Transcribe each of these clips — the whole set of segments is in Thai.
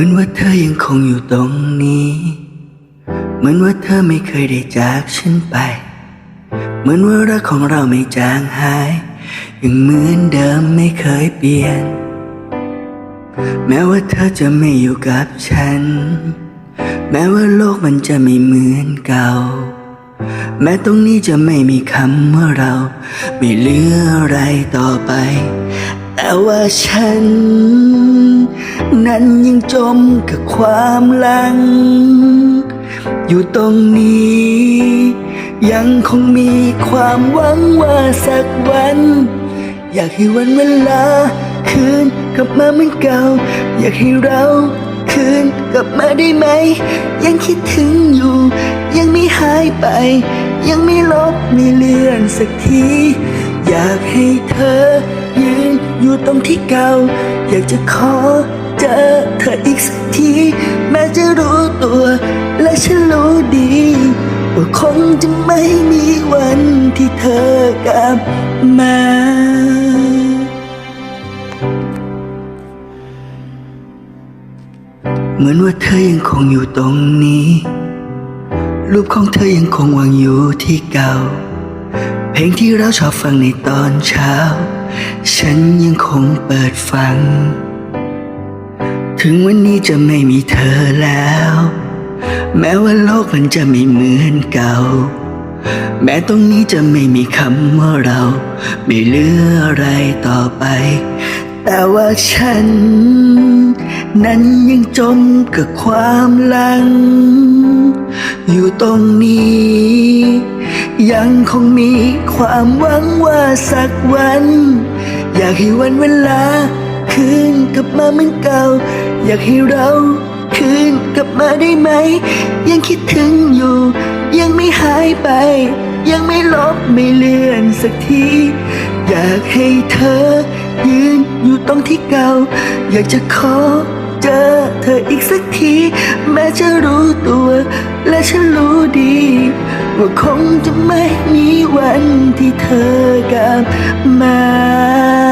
มือนว่าเธอยังคงอยู่ตรงนี้ เหมือนว่าเธอไม่เคยได้จากฉันไป เหมือนว่ารักของเราไม่จางหาย ยังเหมือนเดิมไม่เคยเปลี่ยน แม้ว่าเธอจะไม่อยู่กับฉัน แม้ว่าโลกมันจะไม่เหมือนเก่า แม้ตรงนี้จะไม่มีคำว่าเรา ไม่เหลืออะไรต่อไป แต่ว่าฉัน นั้นยังจมกับความลัง อยู่ตรงนี้ ยังคงมีความหวังว่าสักวัน อยากให้วันเวลา คืนกลับมาเหมือนเก่า อยากให้เราคืนกลับมาได้ไหม ยังคิดถึงอยู่ ยังไม่หายไป ยังไม่ลบไม่เลือนสักที อยากให้เธอยืนอยู่ตรงที่เก่า อยากจะขอ สักที แม้จะรู้ตัว และฉันรู้ดี ว่าคงจะไม่มีวันที่เธอกลับมา เหมือนว่าเธอยังคงอยู่ตรงนี้ รูปของเธอยังคงวางอยู่ที่เก่า เพลงที่เราชอบฟังในตอนเช้า ฉันยังคงเปิดฟัง ถึงวันนี้จะไม่มีเธอแล้ว แม้ว่าโลกมันจะไม่เหมือนเก่า แม้ตรงนี้จะไม่มีคำว่าเรา ไม่เหลืออะไรต่อไป แต่ว่าฉัน นั้นยังจมกับความลัง อยู่ตรงนี้ ยังคงมีความหวังว่าสักวัน อยากให้วันเวลาคืนกลับมาเหมือนเก่า อยากให้เราคืนกลับมาได้ไหม ยังคิดถึงอยู่ ยังไม่หายไป ยังไม่ลบไม่เลือนสักที อยากให้เธอ ยืนอยู่ตรงที่เก่า อยากจะขอเจอเธออีกสักที แม้จะรู้ตัว และฉันรู้ดี ว่าคงจะไม่มีวันที่เธอกลับมา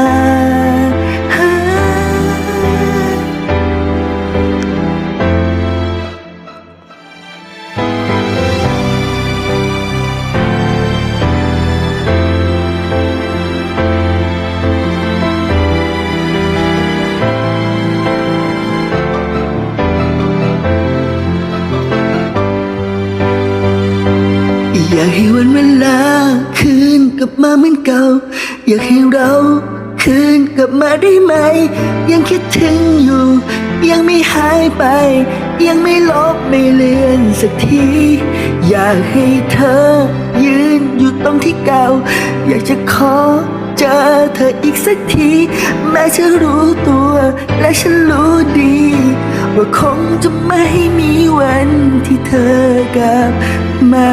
อยากให้วันเวลาคืนกลับมาเหมือนเก่า อยากให้เราคืนกลับมาได้ไหม ยังคิดถึงอยู่ ยังไม่หายไป ยังไม่ลบไม่เลือนสักที อยากให้เธอ ยืนอยู่ตรงที่เก่า อยากจะขอเจอเธออีกสักที แม้จะรู้ตัว และฉันรู้ดี ว่าคงจะไม่มีวันที่เธอกลับมา